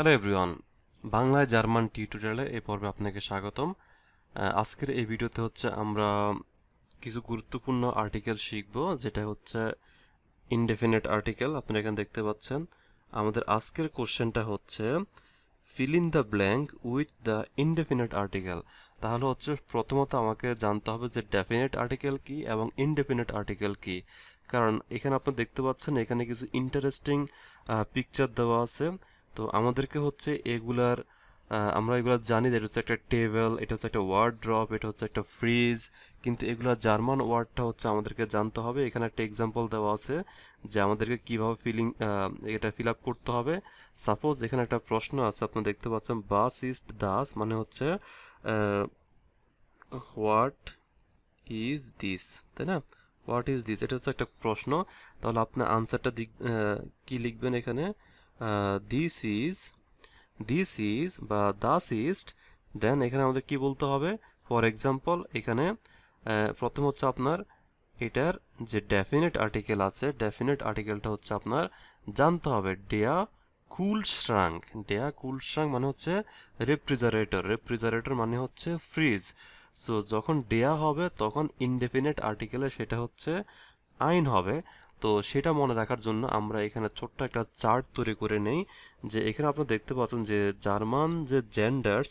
Hello everyone বাংলায় German টিউটোরিয়ালে এই পর্বে আপনাকে স্বাগতম। আজকের এই ভিডিওতে হচ্ছে আমরা কিছু গুরুত্বপূর্ণ আর্টিকেল শিখব, যেটা হচ্ছে ইনডেফিনেট আর্টিকেল আপনারা এখানে দেখতে পাচ্ছেন। আমাদের আজকের কোশ্চেনটা হচ্ছে fill in the blank with the indefinite article তাহলে হচ্ছে প্রথমত আমাকে জানতে হবে যে ডেফিনেট আর্টিকেল কি এবং ইনডেফিনেট আর্টিকেল কি। কারণ এখানে আপনি দেখতে পাচ্ছেন, এখানে কিছু ইন্টারেস্টিং পিকচার দেওয়া আছে। তো আমাদেরকে হচ্ছে এগুলার আমরা এগুলো জানি যে এটা হচ্ছে একটা টেবিল এটা হচ্ছে একটা ওয়ার্ড ড্রপ এটা হচ্ছে একটা ফ্রিজ কিন্তু এগুলা জার্মান ওয়ার্ডটা হচ্ছে আমাদেরকে জানতে হবে। এখানে একটা এক্সাম্পল দেওয়া আছে যে আমাদেরকে কীভাবে ফিলিং এটা ফিল আপ করতে হবে। সাপোজ এখানে একটা প্রশ্ন আছে, আপনি দেখতে পাচ্ছেন, বাস ইস্ট দাস মানে হচ্ছে হোয়াট ইজ দিস? তাই না? What is this? এটা হচ্ছে একটা প্রশ্ন। তাহলে আপনার আনসারটা কি লিখবেন এখানে? দিস ইজ দিস ইজ বা দাস ইস্ট দেন এখানে আমাদের কি বলতে হবে? ফর এক্সাম্পল এখানে প্রথম হচ্ছে আপনার এটার যে ডেফিনেট আর্টিকেল আছে ডেফিনেট আর্টিকেলটা হচ্ছে আপনার জানতে হবে। ডেয়া কুল শ্রাঙ্ক ডেয়া কুল শ্রাঙ্ক মানে হচ্ছে রেফ্রিজারেটর রেফ্রিজারেটর মানে হচ্ছে ফ্রিজ সো যখন ডেয়া হবে, তখন ইনডেফিনেট আর্টিকেলে সেটা হচ্ছে আইন হবে। তো সেটা মনে রাখার জন্য আমরা এখানে ছোট্ট একটা চার্ট তৈরি করে নেই যে এখানে আপনারা দেখতে পাচ্ছেন যে জার্মান যে জেন্ডার্স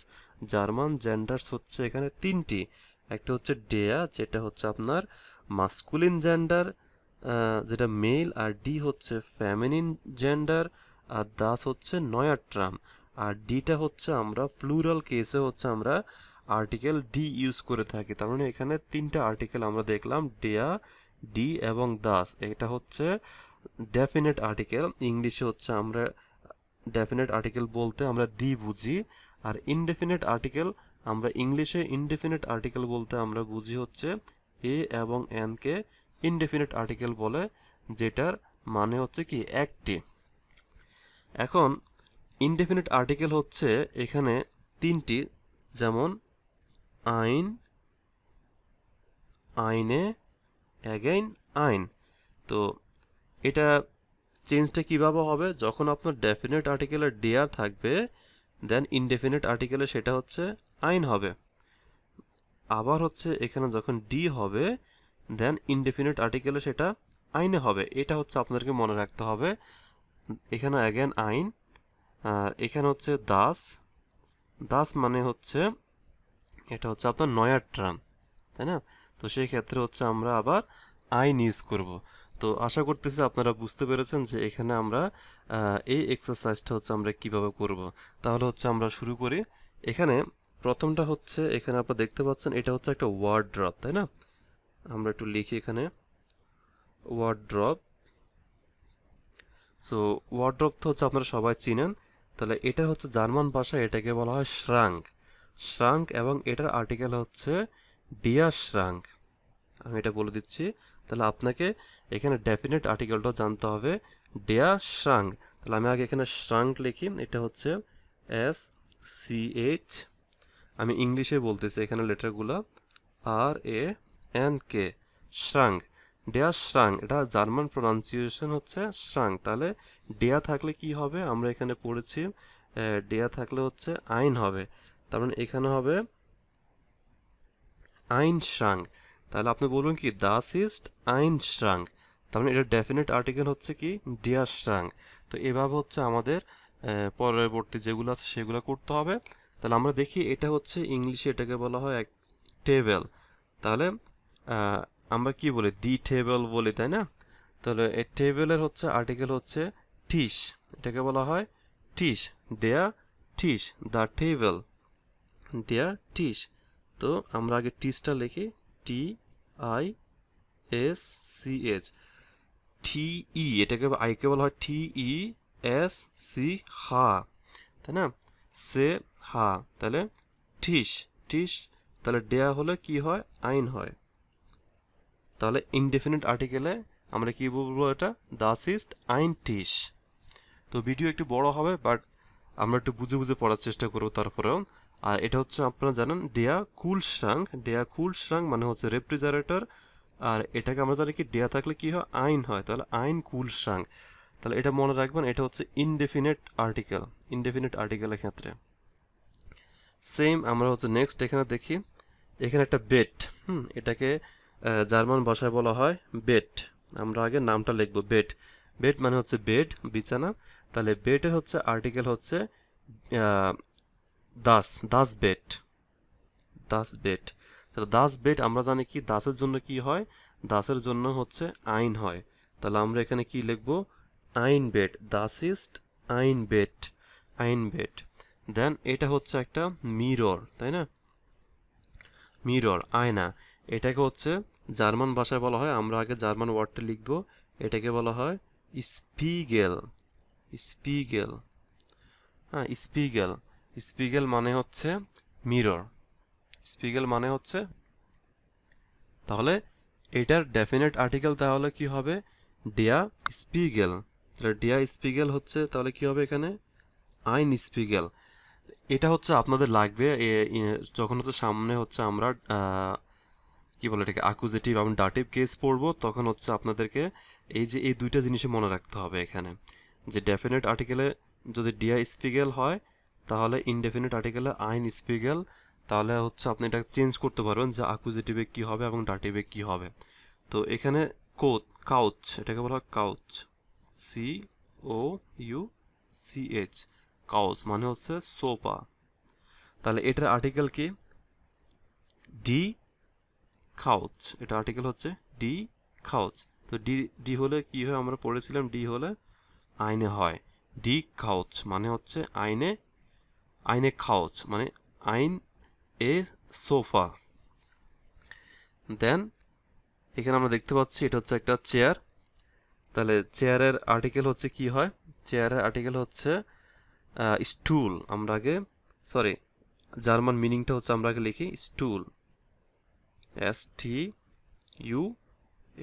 জার্মান জেন্ডার্স হচ্ছে এখানে তিনটি। একটা হচ্ছে ডেয়া, যেটা হচ্ছে আপনার মাস্কুলিন জেন্ডার যেটা মেল, আর ডি হচ্ছে ফ্যামিনিন জেন্ডার আর দাস হচ্ছে নয়ার ট্রাম আর ডিটা হচ্ছে আমরা প্লুরাল কেসে হচ্ছে আমরা আর্টিকেল ডি ইউজ করে থাকি। তার মানে এখানে তিনটা আর্টিকেল আমরা দেখলাম, ডেয়া ডি এবং দাস এটা হচ্ছে ডেফিনেট আর্টিকেল ইংলিশে হচ্ছে আমরা ডেফিনেট আর্টিকেল বলতে আমরা দি বুঝি, আর ইনডেফিনেট আর্টিকেল আমরা ইংলিশে ইনডেফিনেট আর্টিকেল বলতে আমরা বুঝি হচ্ছে এ এবং এন কে ইনডেফিনেট আর্টিকেল বলে, যেটার মানে হচ্ছে কি একটি। এখন ইনডেফিনিট আর্টিকেল হচ্ছে এখানে তিনটি, যেমন আইন, আইনে অ্যাগেইন আইন। তো এটা চেঞ্জটা কীভাবে হবে? যখন আপনার ডেফিনেট আর্টিকেলের ডেয়ার থাকবে দেন ইনডেফিনেট আর্টিকেলে সেটা হচ্ছে আইন হবে। আবার হচ্ছে এখানে যখন ডি হবে দেন ইনডেফিনিট আর্টিকেলে সেটা আইনে হবে। এটা হচ্ছে আপনাদেরকে মনে রাখতে হবে। এখানে অ্যাগেন আইন, আর এখানে হচ্ছে দাস। দাস মানে হচ্ছে, এটা হচ্ছে আপনার নয়ার ট্রাম তাই না? তো সেই ক্ষেত্রে হচ্ছে আমরা আবার আইন ইউজ করব। তো আশা করতেছি আপনারা বুঝতে পেরেছেন যে এখানে আমরা এই এক্সারসাইজটা হচ্ছে আমরা কীভাবে করব। তাহলে হচ্ছে আমরা শুরু করি। এখানে প্রথমটা হচ্ছে, এখানে আপনারা দেখতে পাচ্ছেন, এটা হচ্ছে একটা ওয়ার্ড ড্রপ তাই না? আমরা একটু লিখি এখানে। ওয়ার্ড ড্রপ সো ওয়ার্ড্রপ তো হচ্ছে আপনারা সবাই চিনেন। তাহলে এটা হচ্ছে জার্মান ভাষায় এটাকে বলা হয় শ্রাঙ্ক। শ্রাঙ্ক এবং এটার আর্টিকেল হচ্ছে ডিয়া শ্রাঙ্ক আমি এটা বলে দিচ্ছি, তাহলে আপনাকে এখানে ডেফিনেট আর্টিকেলটাও জানতে হবে। ডেয়া শ্রাঙ্ক তাহলে আমি আগে এখানে শ্রাঙ্ক লিখি, এটা হচ্ছে এস সি এইচ আমি ইংলিশে বলতেছি এখানে লেটারগুলো আর এ এন কে শ্রাঙ্ক ডেয়া শ্রাং এটা জার্মান প্রনাউন্সিয়েশন হচ্ছে শ্রাং তাহলে ডেয়া থাকলে কি হবে? আমরা এখানে পড়েছি ডেয়া থাকলে হচ্ছে আইন হবে, তার মানে এখানে হবে আইন শ্রাং তাহলে আপনি বলবেন কি ইস্ট আইন শ্রাং তার মানে এটা ডেফিনেট আর্টিকেল হচ্ছে কি ডিয়া শ্রাং তো এভাবে হচ্ছে আমাদের পরবর্তী যেগুলো আছে সেগুলো করতে হবে। তাহলে আমরা দেখি, এটা হচ্ছে ইংলিশে এটাকে বলা হয় এক টেবেল তাহলে আমরা কি বলি দি টেবিল বলি, তাই না? তাহলে এই টেবিলের হচ্ছে আর্টিকেল হচ্ছে টিস এটাকে বলা হয় টিস ডেয়া টিস দ্য টেবিল ডেয়া টিস তো আমরা আগে টিসটা লিখি। T I S C H. T E, এটাকে আইকে বলা হয় টি ই এস সি হা, তাই না? সে, হা, তাহলে ঠিস ঠিস তাহলে ডেয়া হলে কি হয়? আইন হয়। তাহলে ইনডেফিনিট আর্টিকেলে আমরা কি বলব এটা? দাস ইস্ট আইন, টিস। তো ভিডিও একটু বড় হবে বাট আমরা একটু বুঝে বুঝে পড়ার চেষ্টা করব তারপরেও। আর এটা হচ্ছে আপনারা জানেন ডেয়া কুল শ্রাং ডেয়া কুল শ্রাং মানে হচ্ছে রেফ্রিজারেটর আর এটাকে আমরা জানি কি ডেয়া থাকলে কি হয়? আইন হয়। তাহলে আইন কুল শ্রাং তাহলে এটা মনে রাখবেন, এটা হচ্ছে ইনডেফিনিট আর্টিকেল ইনডেফিনিট আর্টিকেলের ক্ষেত্রে। সেম আমরা হচ্ছে নেক্সট এখানে দেখি, এখানে একটা বেট হুম, এটাকে জার্মান ভাষায় বলা হয় বেট আমরা আগে নামটা লিখব বেট বেড মানে হচ্ছে বেড বিছানা। তাহলে বেডের হচ্ছে আর্টিকেল হচ্ছে দাস দাস বেট দাস বেট তাহলে দাস বেট আমরা জানি কি? দাসের জন্য কি হয়? দাসের জন্য হচ্ছে আইন হয়। তাহলে আমরা এখানে কি লিখব? আইন বেট দাস ইস্ট আইন বেট আইন বেড দেন এটা হচ্ছে একটা মিরর তাই না? মিরর আয়না। এটাকে হচ্ছে জার্মান ভাষায় বলা হয়, আমরা আগে জার্মান ওয়ার্ডটা লিখব। এটাকে বলা হয় স্পিগেল স্পিগেল হ্যাঁ স্পিগেল স্পিগেল মানে হচ্ছে মিরর। স্পিগেল মানে হচ্ছে তাহলে এটার ডেফিনেট আর্টিকেল তাহলে কি হবে? ডিয়া স্পিগেল। তাহলে ডিয়া স্পিগেল হচ্ছে তাহলে কি হবে এখানে? আইন স্পিগেল। এটা হচ্ছে আপনাদের লাগবে যখন হচ্ছে সামনে হচ্ছে আমরা কি বলে এটাকে আকুজেটিভ এবং ডাটিভ কেস পড়ব, তখন হচ্ছে আপনাদেরকে এই যে, এই দুইটা জিনিসই মনে রাখতে হবে এখানে। যে ডেফিনেট আর্টিকেলে যদি ডিয়া স্পিগেল হয় তাহলে ইনডেফিনিট আর্টিকেলে আইন স্পিগেল, তাহলে হচ্ছে আপনি এটা চেঞ্জ করতে পারবেন যে আকুজেটিভে কি হবে এবং ডাটিভে কি হবে। তো এখানে কোত কাউচ এটাকে বলা হয় couch C O U C H couch মানে হচ্ছে সোপা তাহলে এটার আর্টিকেল কি? ডি খাউচ এটা আর্টিকেল হচ্ছে ডি খাউচ তো ডি ডি হলে কি হয়? আমরা পড়েছিলাম ডি হলে আইনে হয়। ডি খাউচ মানে হচ্ছে আইনে আইনে খাউচ মানে আইন এ সোফা। দেন, এখানে আমরা দেখতে পাচ্ছি, এটা হচ্ছে একটা চেয়ার। তাহলে চেয়ারের আর্টিকেল হচ্ছে কি হয়? চেয়ারের আর্টিকেল হচ্ছে স্টুল, আমরা আগে, সরি, জার্মান মিনিংটা হচ্ছে আমরা আগে লিখি, stool. S T U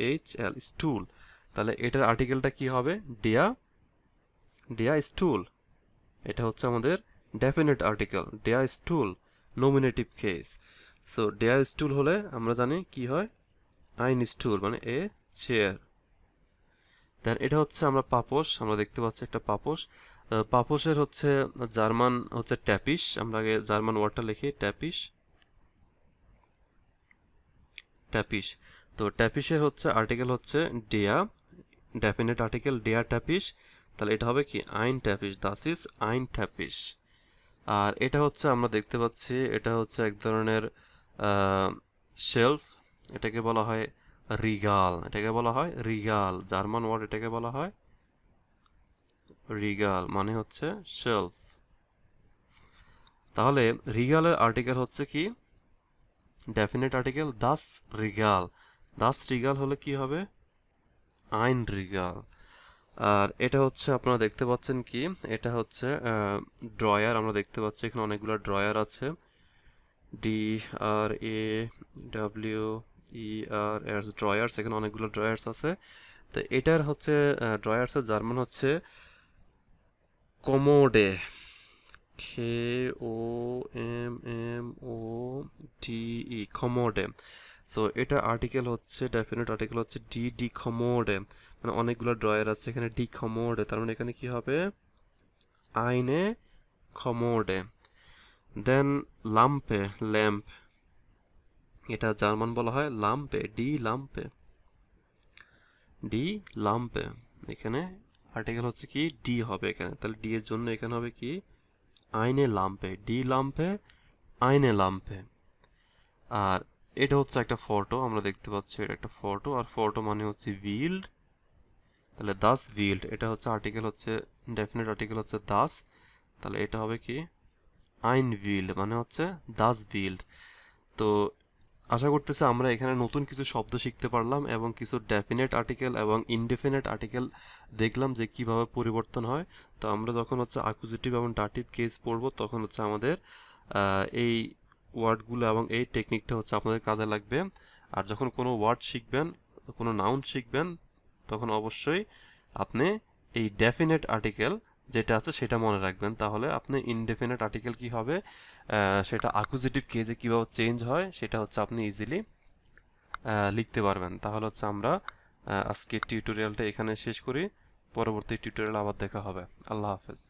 H L stool. তাহলে এটার আর্টিকেলটা কি হবে? ডিয়া ডিয়া স্টুল। এটা হচ্ছে আমাদের ডেফিনেট আর্টিকেল ডেয়া স্টুল নমিনেটিভ কেস সো ডেয়া স্টুল হলে আমরা জানি কি হয়? আইন স্টুল মানে এ চেয়ার দেন এটা হচ্ছে আমরা পাপোশ, আমরা দেখতে পাচ্ছি একটা পাপোশ। পাপোশের হচ্ছে জার্মান হচ্ছে ট্যাপিস আমরা আগে জার্মান ওয়ার্ডটা লিখি ট্যাপিস ট্যাপিস তো ট্যাপিসের হচ্ছে আর্টিকেল হচ্ছে ডেয়া ডেফিনেট আর্টিকেল ডেয়া ট্যাপিস তাহলে এটা হবে কি? আইন ট্যাপিস দাস ইজ আইন ট্যাপিস আর এটা হচ্ছে আমরা দেখতে পাচ্ছি, এটা হচ্ছে এক ধরনের শেলফ এটাকে বলা হয় রিগাল, এটাকে বলা হয় রিগাল, জার্মান ওয়ার্ড এটাকে বলা হয় রিগাল মানে হচ্ছে শেলফ তাহলে রিগালের আর্টিকেল হচ্ছে কি? ডেফিনেট আর্টিকেল দাস রিগাল দাস রিগাল হলে কি হবে? আইন রিগাল আর এটা হচ্ছে আপনারা দেখতে পাচ্ছেন কি? এটা হচ্ছে ড্রয়ার। আমরা দেখতে পাচ্ছি এখানে অনেকগুলো ড্রয়ার আছে। D R A W E R S drawers. এখানে অনেকগুলো ড্রয়ার্স আছে। তো এটার হচ্ছে ড্রয়ার্সের জার্মান হচ্ছে কমোডে K O M M O D E কমোডে so এটা আর্টিকেল হচ্ছে ডেফিনেট আর্টিকেল হচ্ছে ডি ডি কমোডে মানে অনেকগুলো ড্রয়ার আছে এখানে ডি কমোডে তার মানে এখানে কি হবে? আইনে কমোডে দেন লাম্পে ল্যাম্প এটা জার্মান বলা হয় লাম্পে ডি লাম্পে ডি লাম্পে এখানে আর্টিকেল হচ্ছে কি? ডি হবে এখানে। তাহলে ডি এর জন্য এখানে হবে কি? আইনে লাম্পে ডি লাম্পে আইনে লাম্পে আর এটা হচ্ছে একটা ফটো আমরা দেখতে পাচ্ছি এটা একটা ফটো আর ফটো মানে হচ্ছে ভিল্ড তাহলে দাস ভিল্ড এটা হচ্ছে আর্টিকেল হচ্ছে ডেফিনেট আর্টিকেল হচ্ছে দাস তাহলে এটা হবে কি? আইন ভিল্ড মানে হচ্ছে দাস ভিল্ড তো আশা করতেছি আমরা এখানে নতুন কিছু শব্দ শিখতে পারলাম এবং কিছু ডেফিনেট আর্টিকেল এবং ইনডেফিনেট আর্টিকেল দেখলাম যে কীভাবে পরিবর্তন হয়। তো আমরা যখন হচ্ছে আকুজিটিভ এবং ডাটিভ কেস পড়ব, তখন হচ্ছে আমাদের এই ওয়ার্ডগুলো এবং এই টেকনিকটা হচ্ছে আপনাদের কাজে লাগবে। আর যখন কোনো ওয়ার্ড শিখবেন, কোনো নাউন শিখবেন, তখন অবশ্যই আপনি এই ডেফিনেট আর্টিকেল যেটা আছে সেটা মনে রাখবেন। তাহলে আপনি ইনডেফিনেট আর্টিকেল কি হবে? সেটা আকুজিটিভ কেজে কীভাবে চেঞ্জ হয়, সেটা হচ্ছে আপনি ইজিলি লিখতে পারবেন। তাহলে হচ্ছে আমরা আজকের টিউটোরিয়ালটা এখানে শেষ করি। পরবর্তী টিউটোরিয়াল আবার দেখা হবে। আল্লাহ হাফেজ।